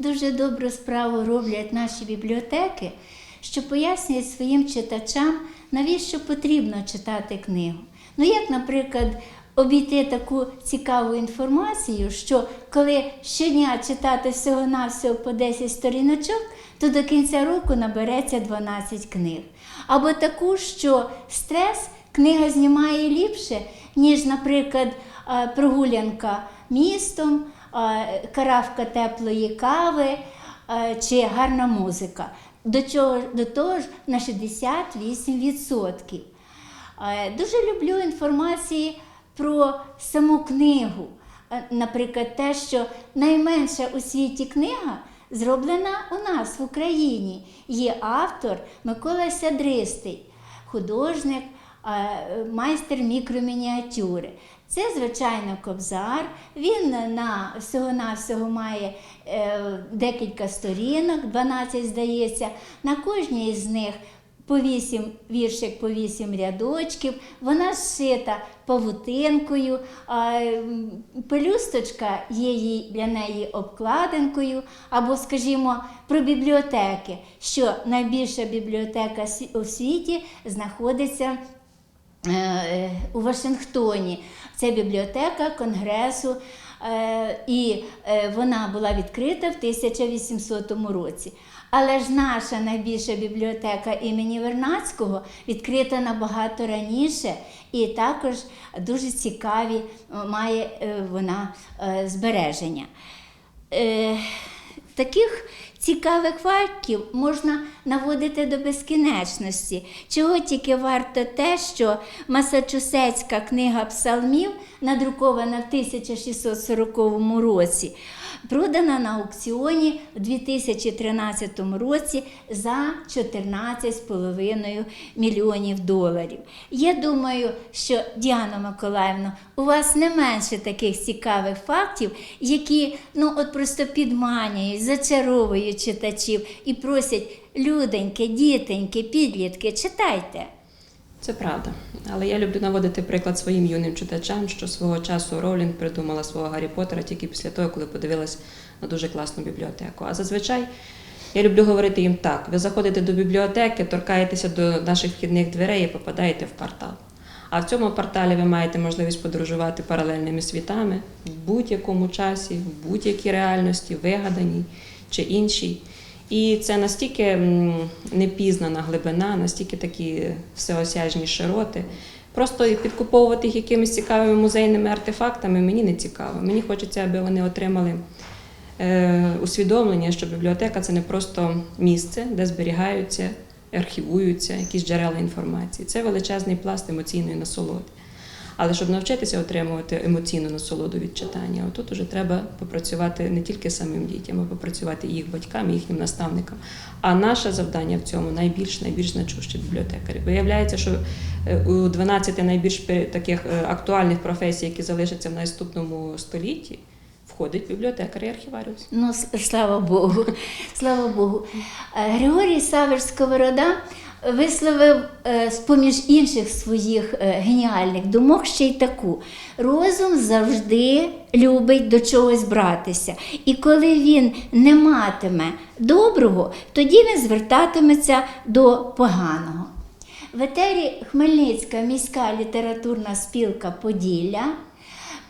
дуже добру справу роблять наші бібліотеки, що пояснюють своїм читачам, навіщо потрібно читати книгу. Ну, як, наприклад, обійти таку цікаву інформацію, що коли щодня читати всього-навсього по 10 сторіночок, то до кінця року набереться 12 книг. Або таку, що стрес книга знімає ліпше, ніж, наприклад, е, прогулянка містом, каравка теплої кави е, чи гарна музика. До, чого, до того ж на 68%. Е, Дуже люблю інформації про саму книгу. Е, Наприклад, те, що найменша у світі книга зроблена у нас в Україні. Є автор Микола Сядристий, художник, е, майстер мікромініатюри. Це, звичайно, кобзар. Він на всього-навсього має е, декілька сторінок, 12, здається. На кожній з них по вісім віршик, по вісім рядочків. Вона зшита павутинкою, а, пелюсточка є їй для неї обкладинкою. Або, скажімо, про бібліотеки, що найбільша бібліотека у світі знаходиться у Вашингтоні. Це бібліотека Конгресу, е, і е, вона була відкрита в 1800 році. Але ж наша найбільша бібліотека імені Вернадського відкрита набагато раніше, і також дуже цікаві е, має е, вона е, збереження. Е, Таких цікавих фактів можна наводити до безкінечності. Чого тільки варто те, що Масачусетська книга псалмів, надрукована в 1640 році, продана на аукціоні в 2013 році за 14,5 мільйонів доларів. Я думаю, що Діана Миколаївна, у вас не менше таких цікавих фактів, які ну от просто підманюють, зачаровують читачів і просять люденьки, дітеньки, підлітки, читайте. Це правда. Але я люблю наводити приклад своїм юним читачам, що свого часу Роулінг придумала свого Гаррі Поттера тільки після того, коли подивилась на дуже класну бібліотеку. А зазвичай я люблю говорити їм так: ви заходите до бібліотеки, торкаєтеся до наших вхідних дверей і попадаєте в портал. А в цьому порталі ви маєте можливість подорожувати паралельними світами в будь-якому часі, в будь-якій реальності, вигаданій чи іншій. І це настільки непізнана глибина, настільки такі всеосяжні широти. Просто підкуповувати їх якимись цікавими музейними артефактами мені не цікаво. Мені хочеться, аби вони отримали е, усвідомлення, що бібліотека це не просто місце, де зберігаються, архівуються якісь джерела інформації. Це величезний пласт емоційної насолоди. Але щоб навчитися отримувати емоційну насолоду від читання, отут уже треба попрацювати не тільки самим дітям, а попрацювати їх батькам, їхнім наставникам. А наше завдання в цьому найбільш найбільш значуще бібліотекарі. Виявляється, що е, у 12 найбільш таких е, актуальних професій, які залишаться в наступному столітті, входить бібліотекар і архіваріус. Ну, слава Богу, слава Богу. Е, Григорій Савер Сковорода висловив е, з-поміж інших своїх е, геніальних думок ще й таку: розум завжди любить до чогось братися. І коли він не матиме доброго, тоді він звертатиметься до поганого. В етері Хмельницька міська літературна спілка Поділля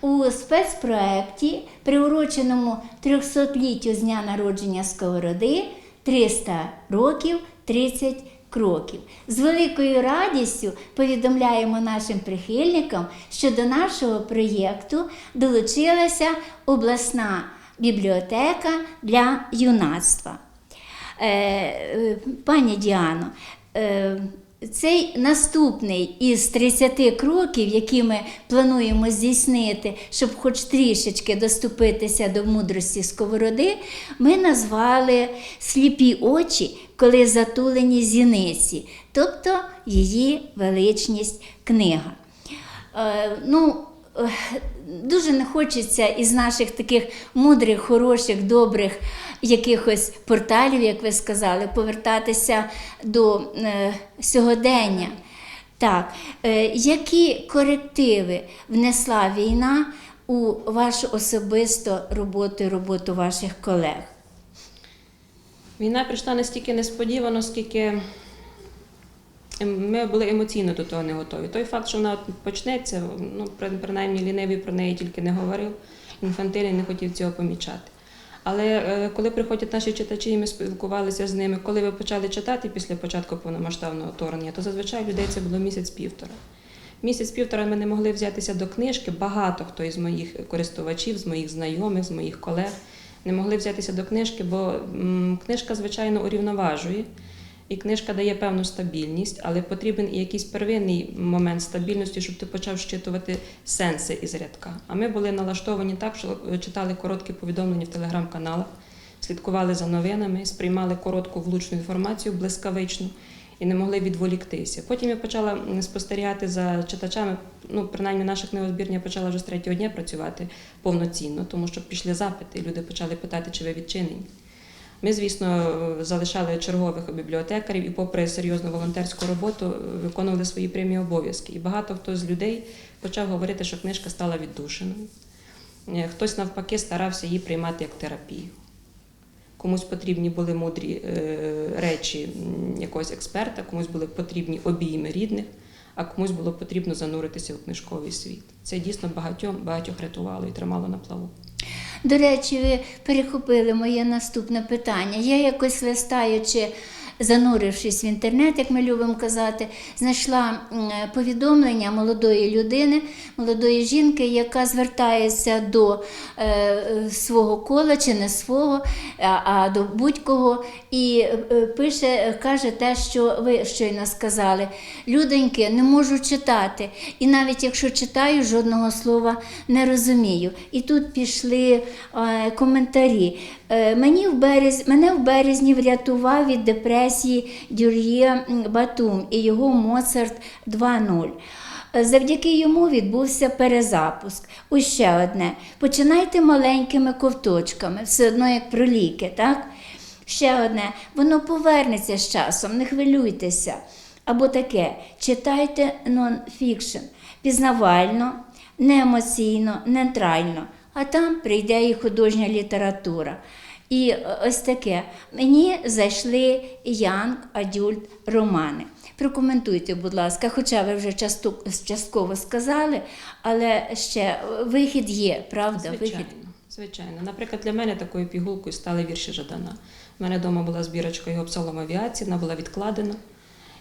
у спецпроекті, приуроченому 300-літтю з дня народження Сковороди 300 років 30 кроків. З великою радістю повідомляємо нашим прихильникам, що до нашого проєкту долучилася обласна бібліотека для юнацтва. Е, е, Пані Діано, е, цей наступний із 30 кроків, які ми плануємо здійснити, щоб хоч трішечки доступитися до мудрості сковороди, ми назвали сліпі очі, коли затулені зіниці, тобто її величність книга. Е, ну, е, дуже не хочеться із наших таких мудрих, хороших, добрих якихось порталів, як ви сказали, повертатися до е, сьогодення. Так, е, які корективи внесла війна у вашу особисту роботу і роботу ваших колег? Війна прийшла настільки несподівано, скільки ем, ми були емоційно до того не готові. Той факт, що вона почнеться, ну, при- принаймні лінивий про неї тільки не говорив, інфантильний не хотів цього помічати. Але е, коли приходять наші читачі, і ми спілкувалися з ними, коли ви почали читати після початку повномасштабного вторгнення, то зазвичай людей це було місяць-півтора. Місяць-півтора ми не могли взятися до книжки. Багато хто із моїх користувачів, з моїх знайомих, з моїх колег не могли взятися до книжки, бо книжка, звичайно, урівноважує. І книжка дає певну стабільність, але потрібен і якийсь первинний момент стабільності, щоб ти почав щитувати сенси із рядка. А ми були налаштовані так, що е, читали короткі повідомлення в телеграм-каналах, слідкували за новинами, сприймали коротку влучну інформацію, блискавичну і не могли відволіктися. Потім я почала спостерігати за читачами. Ну, принаймні, наша книгозбірня почала вже з третього дня працювати повноцінно, тому що пішли запити, і люди почали питати, чи ви відчинені. Ми, звісно, залишали чергових бібліотекарів і, попри серйозну волонтерську роботу, виконували свої прямі обов'язки. І багато хто з людей почав говорити, що книжка стала віддушеною. Е, Хтось навпаки старався її приймати як терапію. Комусь потрібні були мудрі е, речі якогось експерта, комусь були потрібні обійми рідних, а комусь було потрібно зануритися у книжковий світ. Це дійсно багатьом багатьох рятувало і тримало на плаву. До речі, ви перехопили моє наступне питання. Я якось листаючи, занурившись в інтернет, як ми любимо казати, знайшла повідомлення молодої людини, молодої жінки, яка звертається до е, свого кола чи не свого, а, до будь-кого, і е, пише, каже те, що ви щойно сказали. Людоньки, не можу читати. І навіть якщо читаю, жодного слова не розумію. І тут пішли е, коментарі. Мені в берез... Мене в березні врятував від депресії Дюр'є Батум і його Моцарт 2.0. Е, Завдяки йому відбувся перезапуск. Ще одне. Починайте маленькими ковточками, все одно як про ліки, так? Ще одне, воно повернеться з часом, не хвилюйтеся. Або таке, читайте нон-фікшн, пізнавально, не емоційно, нейтрально, а там прийде і художня література. І е, ось таке. Мені зайшли янг адюльт романи. Прокоментуйте, будь ласка, хоча ви вже часто, частково сказали, але ще вихід є, правда? Звичайно, Вихід. звичайно. Наприклад, для мене такою пігулкою стали вірші Жадана. У мене вдома була збірочка його псалом авіації, вона була відкладена.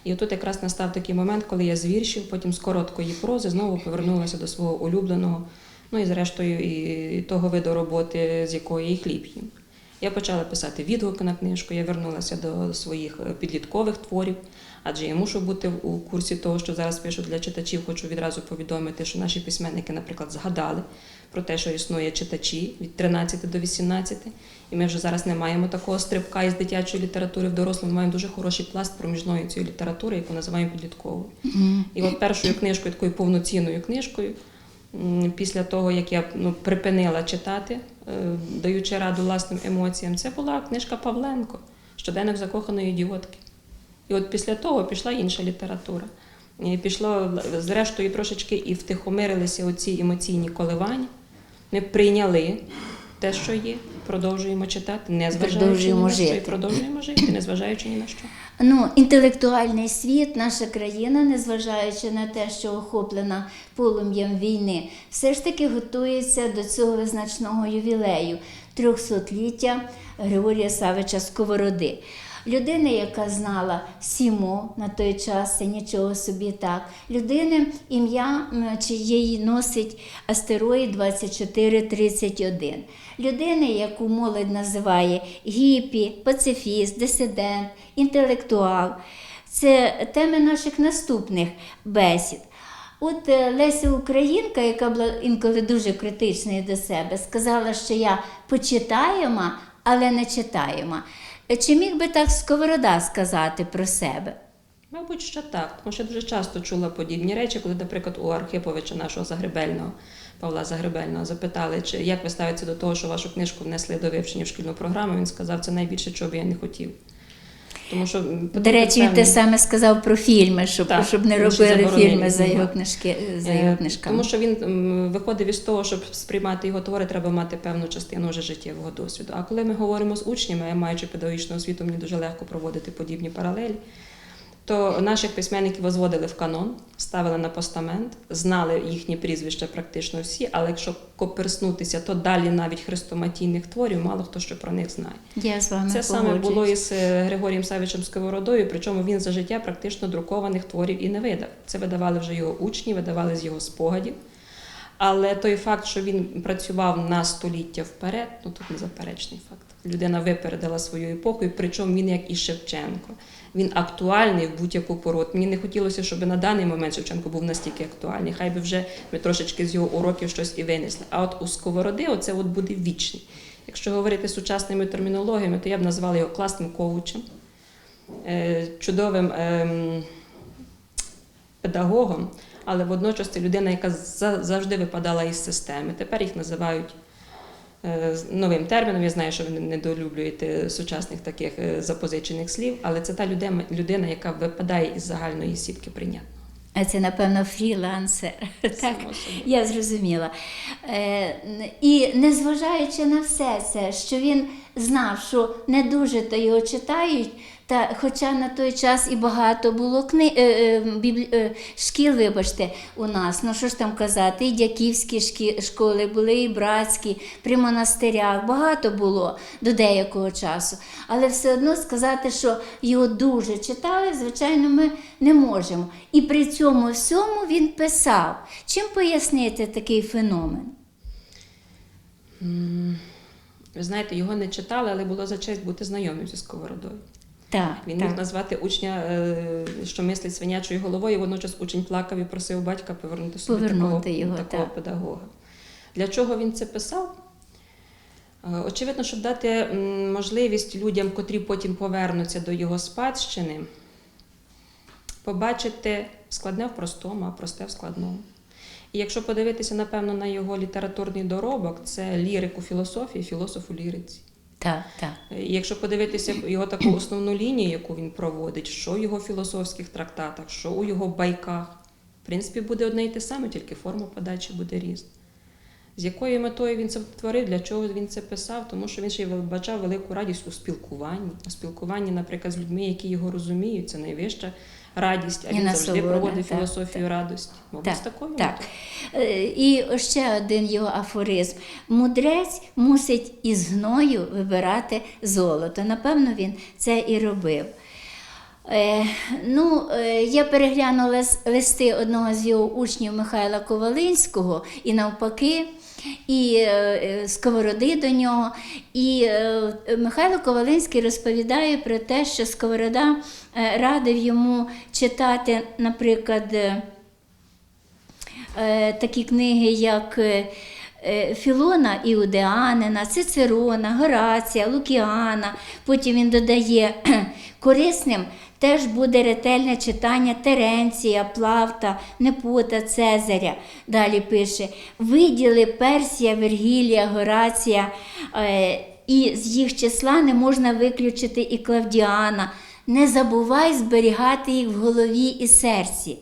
І отут якраз настав такий момент, коли я з віршів, потім з короткої прози знову повернулася до свого улюбленого, ну і зрештою і того виду роботи, з якої і хліб їм. Я почала писати відгуки на книжку, я вернулася до своїх е, підліткових творів, адже я мушу бути у курсі того, що зараз пишу для читачів. Хочу відразу повідомити, що наші письменники, наприклад, згадали про те, що існує читачі від 13 до 18. І ми вже зараз не маємо такого стрибка із дитячої літератури в дорослу. Ми маємо дуже хороший пласт проміжної цієї літератури, яку називаємо підлітковою. І от першою книжкою, такою повноцінною книжкою, після того, як я ну, припинила читати, е, даючи раду власним емоціям, це була книжка Павленко Щоденник закоханої ідіотки. І от після того пішла інша література. І пішло, зрештою, трошечки і втихомирилися оці емоційні коливання. Ми прийняли те, що є, продовжуємо читати, не зважаючи ні Продовжуємо на що, і жити. продовжуємо жити, не зважаючи ні на що. Ну, інтелектуальний світ, наша країна, незважаючи на те, що охоплена полум'ям війни, все ж таки готується до цього визначного ювілею 300-ліття Григорія Савича Сковороди. Людина, яка знала Сімо на той час, це нічого собі так. Людини ім'я чиєї носить астероїд 2431. Людини, яку молодь називає гіпі, пацифіст, дисидент, інтелектуал. Це теми наших наступних бесід. От е, Леся Українка, яка була інколи дуже критичною до себе, сказала, що я почитаєма, але не читаєма. Чи міг би так Сковорода сказати про себе? Мабуть, що так, тому що дуже часто чула подібні речі, коли, наприклад, у Архиповича, нашого Загребельного, Павла Загребельного, запитали, чи як ви ставитеся до того, що вашу книжку внесли до вивчення в шкільну програму. Він сказав, це найбільше, чого б я не хотів. Тому що До речі, він те саме сказав про фільми, щоб, Так, щоб не робили фільми за його книжки за Е, його книжками. Тому що він виходив із того, щоб сприймати його твори, треба мати певну частину вже життєвого досвіду. А коли ми говоримо з учнями, я маючи педагогічну освіту, мені дуже легко проводити подібні паралелі. То наших письменників возводили в канон, ставили на постамент, знали їхні прізвища практично всі, але якщо коперснутися, то далі навіть хрестоматійних творів мало хто що про них знає. Я з вами Це саме було із е, Григорієм Савичем Сковородою, причому він за життя практично друкованих творів і не видав. Це видавали вже його учні, видавали з його спогадів. Але той факт, що він працював на століття вперед, ну тут незаперечний факт. Людина випередила свою епоху, і причому він, як і Шевченко, він актуальний в будь-яку пору. Мені не хотілося, щоб на даний момент Шевченко був настільки актуальний. Хай би вже ми трошечки з його уроків щось і винесли. А от у Сковороди оце от буде вічний. Якщо говорити сучасними термінологіями, то я б назвала його класним коучем, е, чудовим ем, педагогом, але водночас це людина, яка завжди випадала із системи. Тепер їх називають новим терміном. Я знаю, що ви недолюблюєте сучасних таких е, запозичених слів, але це та людина, людина яка випадає із загальної сітки прийнятно. А це, напевно, фрілансер. Так, я зрозуміла. Е, і незважаючи на все це, що він знав, що не дуже то його читають, та хоча на той час і багато було кни... е, е, е, шкіл, вибачте, у нас, ну що ж там казати, і дяківські школи були, і братські, при монастирях, багато було до деякого часу. Але все одно сказати, що його дуже читали, звичайно, ми не можемо. І при цьому всьому він писав. Чим пояснити такий феномен? Ви знаєте, його не читали, але було за честь бути знайомим зі Сковородою. Так, Він так. міг назвати учня, е, що мислить свинячою головою, водночас учень плакав і просив батька повернути собі Повернути такого, його, такого так. педагога. Для чого він це писав? Е, Очевидно, щоб дати можливість людям, котрі потім повернуться до його спадщини, побачити складне в простому, а просте в складному. І якщо подивитися, напевно, на його літературний доробок, це лірику філософії, філософ у ліриці. Так, так. Якщо подивитися його таку основну лінію, яку він проводить, що в його філософських трактатах, що у його байках, в принципі, буде одне і те саме, тільки форма подачі буде різна. З якою метою він це творив, для чого він це писав, тому що він ще й вбачав велику радість у спілкуванні. У спілкуванні, наприклад, з людьми, які його розуміють, це найвища радість, а він завжди проводив так, філософію радості. Мабуть, Так, такою так. Е, І ще один його афоризм. Мудрець мусить із гною вибирати золото. Напевно, він це і робив. Е, ну, е, я переглянула лис- листи одного з його учнів Михайла Ковалинського і навпаки, і е, сковороди до нього. І Михайло Ковалинський розповідає про те, що Сковорода радив йому читати, наприклад, такі книги, як Філона Іудеанина, Цицерона, Горація, Лукіана. Потім він додає корисним. Теж буде ретельне читання Теренція, Плавта, Непота, Цезаря. Далі пише: виділи Персія, Вергілія, Горація, е, і з їх числа не можна виключити і Клавдіана. Не забувай зберігати їх в голові і серці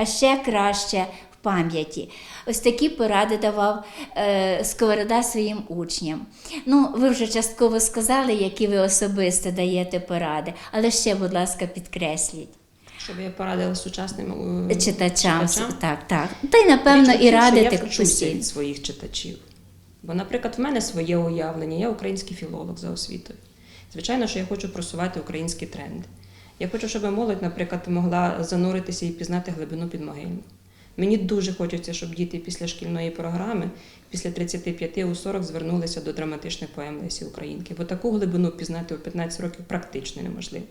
а ще краще пам'яті. Ось такі поради давав е, Сковорода своїм учням. Ну, ви вже частково сказали, які ви особисто даєте поради, але ще, будь ласка, підкресліть Щоб я порадила сучасним е, читачам. читачам. Так, так. Та й напевно Річ і радити Я вчуся від своїх читачів. Бо, наприклад, в мене своє уявлення, я український філолог за освітою. Звичайно, що я хочу просувати українські тренди. Я хочу, щоб молодь, наприклад, могла зануритися і пізнати глибину підмогильну. Мені дуже хочеться, щоб діти після шкільної програми, після 35 у 40 звернулися до драматичних поем Лесі Українки, бо таку глибину пізнати у 15 років практично неможливо.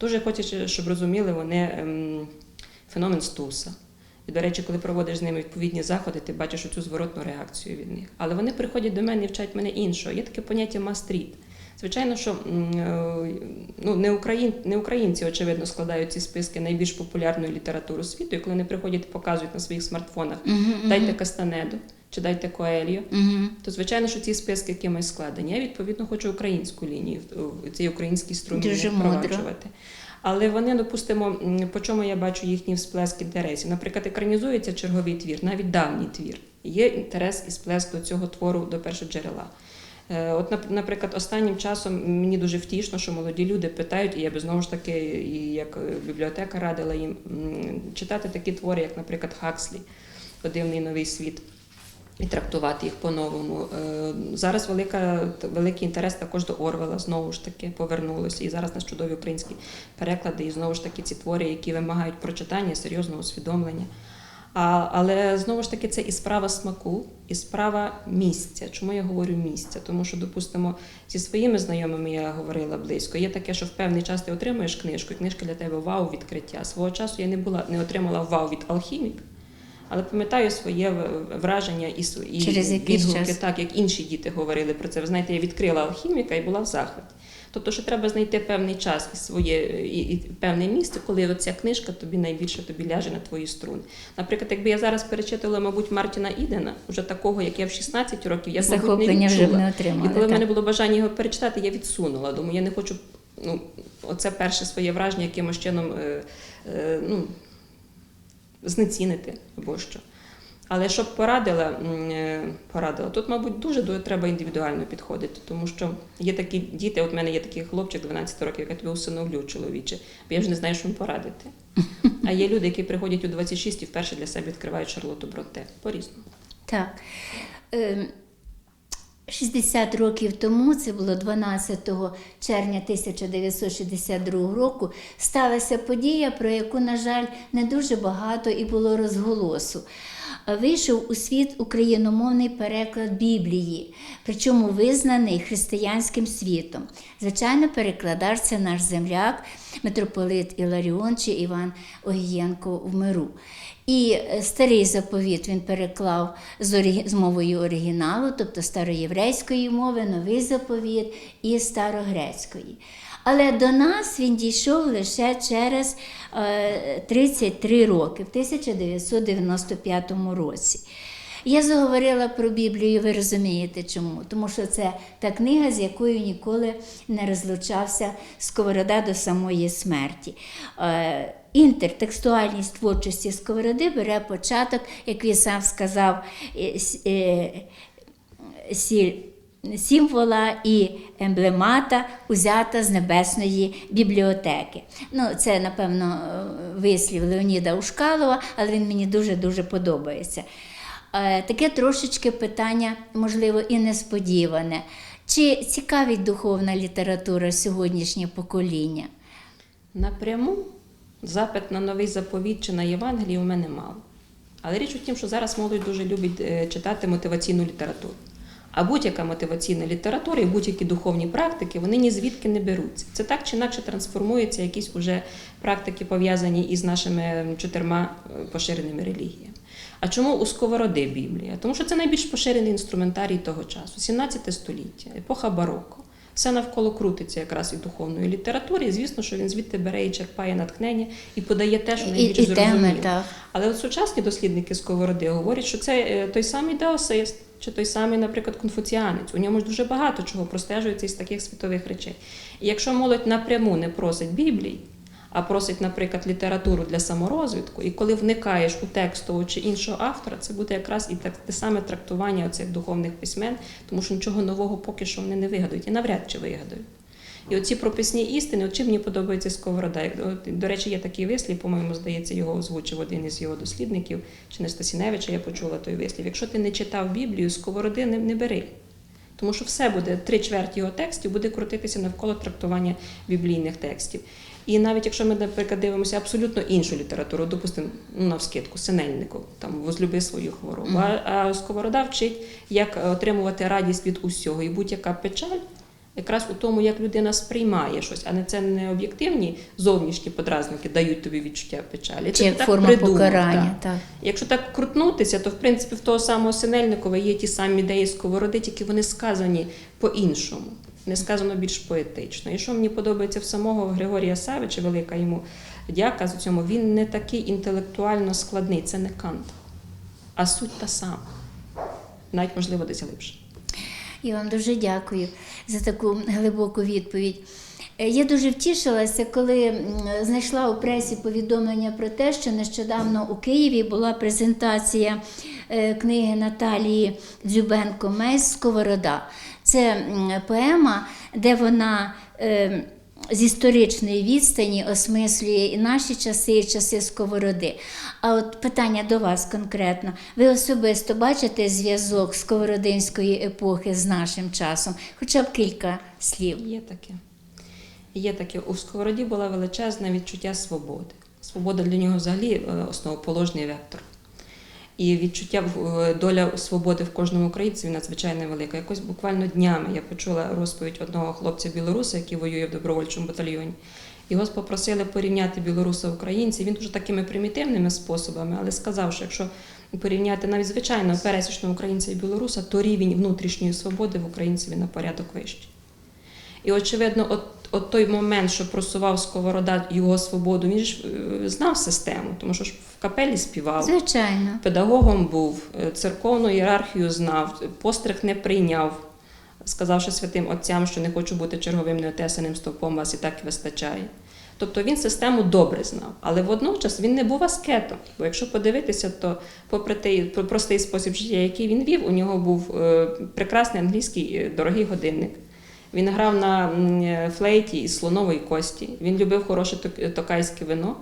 Дуже хочеться, щоб розуміли вони ем, феномен Стуса. І, до речі, коли проводиш з ними відповідні заходи, ти бачиш оцю зворотну реакцію від них. Але вони приходять до мене і вчать мене іншого. Є таке поняття мастріт. Звичайно, що е, ну, не, україн, не українці, очевидно, складають ці списки найбільш популярної літератури світу, і коли вони приходять і показують на своїх смартфонах, мгм. дайте Кастанеду, чи дайте Коельо, Угу. то звичайно, що ці списки якимось складені. Я відповідно хочу українську лінію, цей український струм Дуже мудро. впроваджувати. Але вони, допустимо, по чому я бачу їхні всплески інтересів. Наприклад, екранізується черговий твір, навіть давній твір. Є інтерес і сплеск до цього твору до першого джерела. Е, От, наприклад, останнім часом мені дуже втішно, що молоді люди питають, і я би знову ж таки, і як е, бібліотека радила їм читати такі твори, як, наприклад, Хакслі, Подивний новий світ і трактувати їх по-новому. Е, Зараз велика, великий інтерес також до Орвела знову ж таки повернулося. І зараз у нас чудові українські переклади, і знову ж таки ці твори, які вимагають прочитання, серйозного усвідомлення. А, але знову ж таки це і справа смаку, і справа місця. Чому я говорю місця? Тому що, допустимо, зі своїми знайомими я говорила близько. Є таке, що в певний час ти отримуєш книжку, і книжка для тебе вау відкриття. Свого часу я не була не отримала вау від алхіміка. Але пам'ятаю своє враження і, св- і Через відгуки, час. так як інші діти говорили про це. Ви знаєте, я відкрила алхіміка і була в захваті. Тобто, що треба знайти певний час і своє і, і певне місце, коли оця книжка тобі найбільше тобі ляже на твої струни. Наприклад, якби я зараз перечитала, мабуть, Мартіна Ідена, вже такого, як я в 16 років, я мабуть, не вже відчула. не отримали. І коли в мене було бажання його перечитати, я відсунула. Думаю, я не хочу ну, оце перше своє враження якимось чином е, е, ну, знецінити або що. Але щоб порадила, е, порадила, тут, мабуть, дуже треба індивідуально підходити, тому що є такі діти, от в мене є такий хлопчик 12 років, я тебе усиновлю чоловіче, бо я вже не знаю, що їм порадити. А є люди, які приходять у 26 і вперше для себе відкривають Шарлоту Броте. По-різному. Так. Ем, 60 років тому, це було 12 червня 1962 року, сталася подія, про яку, на жаль, не дуже багато і було розголосу. Вийшов у світ україномовний переклад Біблії, причому визнаний християнським світом. Звичайно, перекладач це наш земляк, митрополит Іларіон чи Іван Огієнко в миру. І е, старий заповіт він переклав з, орі- з мовою оригіналу, тобто староєврейської мови, новий заповіт і старогрецької. Але до нас він дійшов лише через е, 33 роки, в 1995 році. Я заговорила про Біблію, ви розумієте чому? Тому що це та книга, з якою ніколи не розлучався Сковорода до самої смерті. Е, Інтертекстуальність творчості Сковороди бере початок, як він сам сказав, е, е, сіль символа і емблемата узята з небесної бібліотеки. Ну, це, напевно, е, вислів Леоніда Ушкалова, але він мені дуже-дуже подобається. Е, Таке трошечки питання, можливо, і несподіване. Чи цікавить духовна література сьогоднішнє покоління? Напряму запит на новий заповіт чи на Євангелії у мене мало. Але річ у тім, що зараз молодь дуже любить е, читати мотиваційну літературу. А будь-яка мотиваційна література і будь-які духовні практики, вони ні звідки не беруться. Це так чи інакше трансформуються якісь уже практики, пов'язані із нашими чотирма е, поширеними релігіями. А чому у сковороди Біблія? Тому що це найбільш поширений інструментарій того часу, 17 століття, епоха бароко. Все навколо крутиться якраз і духовної літератури. І звісно, що він звідти бере і черпає натхнення і подає те, що найбільш зрозуміло. Але от сучасні дослідники сковороди говорять, що це е, той самий деосист, чи той самий, наприклад, конфуціанець. У ньому ж дуже багато чого простежується із таких світових речей. І якщо молодь напряму не просить Біблії, а просить, наприклад, літературу для саморозвитку, і коли вникаєш у текст того чи іншого автора, це буде якраз і так те саме трактування оцих духовних письмен, тому що нічого нового поки що вони не вигадують і навряд чи вигадають. І оці прописні істини, от чим мені подобається Сковорода. От, До речі, є такий вислів, по-моєму, здається, його озвучив один із його дослідників, чи не Стасіневича, я почула той вислів. Якщо ти не читав Біблію, Сковороди не, не бери. Тому що все буде, три чверті його текстів буде крутитися навколо трактування біблійних текстів. І навіть якщо ми, наприклад, дивимося абсолютно іншу літературу, допустимо, ну, навскидку, Синельников, там возлюби свою хворобу. А, а Сковорода вчить, як отримувати радість від усього. І будь-яка печаль якраз у тому, як людина сприймає щось, а не це не об'єктивні зовнішні подразники дають тобі відчуття печалі. Чи Це як так форма придумав, покарання. так. Так. Якщо так крутнутися, то в принципі в того самого Синельникова є ті самі ідеї сковороди, тільки вони сказані по-іншому, не сказано більш поетично. І що мені подобається в самого Григорія Савича, велика йому дяка з цьому, він не такий інтелектуально складний, це не Кант, а суть та сама. навіть можливо десь глибше. Я вам дуже дякую за таку глибоку відповідь. Е, Я дуже втішилася, коли знайшла у пресі повідомлення про те, що нещодавно у Києві була презентація е, книги Наталії Дзюбенко Мейс Сковорода. Це поема, де вона е, з історичної відстані осмислює і наші часи, і часи сковороди. А от питання до вас конкретно. Ви особисто бачите зв'язок сковородинської епохи з нашим часом? Хоча б кілька слів. Є таке. Є таке. У Сковороді була величезне відчуття свободи. Свобода для нього взагалі е, основоположний вектор. І відчуття е, доля свободи в кожному українцеві надзвичайно велика. Якось буквально днями я почула розповідь одного хлопця білоруса, який воює в добровольчому батальйоні. Його попросили порівняти білоруса українців. Він дуже такими примітивними способами, але сказав, що якщо порівняти навіть звичайного пересічного українця і білоруса, то рівень внутрішньої свободи в українцеві на порядок вищий. І очевидно, от, от той момент, що просував Сковорода його свободу, він ж е, знав систему, тому що ж в капелі співав. Звичайно. Педагогом був, е, церковну ієрархію знав, постриг не прийняв, сказавши святим отцям, що не хочу бути черговим неотесаним стовпом, вас і так вистачає. Тобто він систему добре знав, але водночас він не був аскетом. Бо якщо подивитися, то попри той про- простий спосіб життя, який він вів, у нього був е, прекрасний англійський дорогий годинник. Він грав на е, флейті із слонової кості. Він любив хороше токайське вино.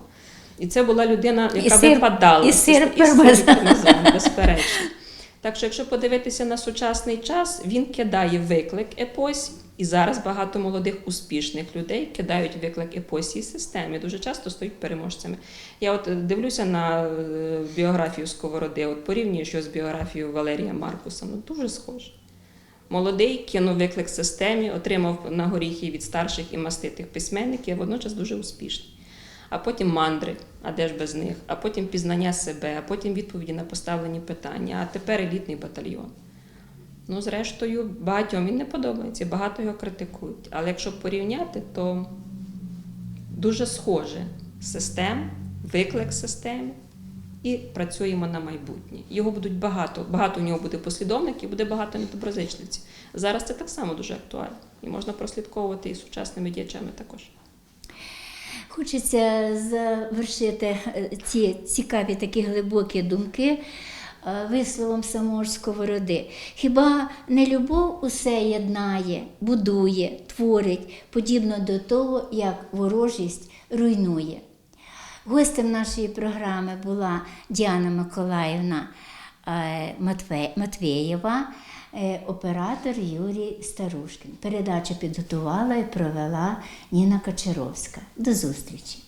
І це була людина, І яка сир- випадала. і сир І пармезан, безперечно. Так що, якщо подивитися на сучасний час, він кидає виклик епосі, і зараз багато молодих успішних людей кидають виклик епосі і системі. Дуже часто стають переможцями. Я от е, дивлюся на е, біографію Сковороди, от порівнюю що з біографією Валерія Маркуса. Ну дуже схоже. Молодий кинув виклик системі, отримав на горіхи від старших і маститих письменників, водночас дуже успішний. А потім мандри, а де ж без них, а потім пізнання себе, а потім відповіді на поставлені питання, а тепер елітний батальйон. Ну, зрештою, багатьом він не подобається, багато його критикують. Але якщо порівняти, то дуже схоже систем, виклик системи і працюємо на майбутнє. Його будуть багато, багато у нього буде послідовників, буде багато недоброзичливців. Зараз це так само дуже актуально. І можна прослідковувати і сучасними діячами також. Хочеться завершити е, ці цікаві такі глибокі думки е, висловом самого ж сковороди. Хіба не любов усе єднає, будує, творить, подібно до того, як ворожість руйнує? Гостем нашої програми була Діана Миколаївна е, Матве- Матвєєва, е, оператор Юрій Старушкін. Передачу підготувала і провела Ніна Кочаровська. До зустрічі!